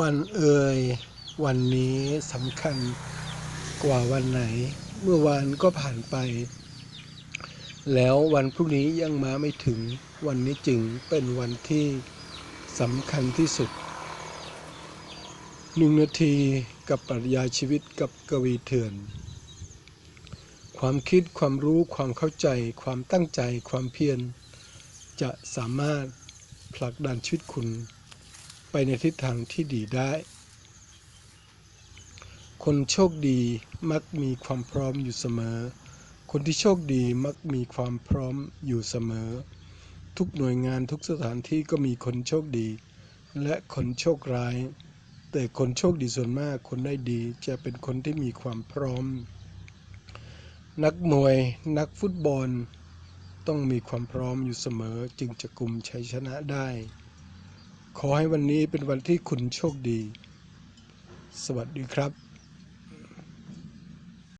วันเอ่ยวันนี้สำคัญกว่าวันไหน เมื่อวานก็ผ่านไป แล้ววันพรุ่งนี้ยังมาไม่ถึงวันนี้จึงเป็นวันที่สำคัญที่สุดหนึ่งนาทีกับปรัชญาชีวิตกับกวีเถื่อน ความคิดความรู้ความเข้าใจ ความตั้งใจความเพียร จะสามารถผลักดันชีวิตคุณ ไปในทิศทางที่ดีได้ คนโชคดีมักมีความพร้อมอยู่เสมอ คนที่โชคดีมักมีความพร้อมอยู่เสมอ ทุกหน่วยงานทุกสถานที่ก็มีคนโชคดี และคนโชคร้าย แต่คนโชคดีส่วนมากคนได้ดีจะเป็นคนที่มีความพร้อม นักมวยนักฟุตบอลต้องมีความพร้อมอยู่เสมอจึงจะกลุ่มชัยชนะได้ ขอให้วันนี้เป็นวันที่คุณโชคดี สวัสดีครับ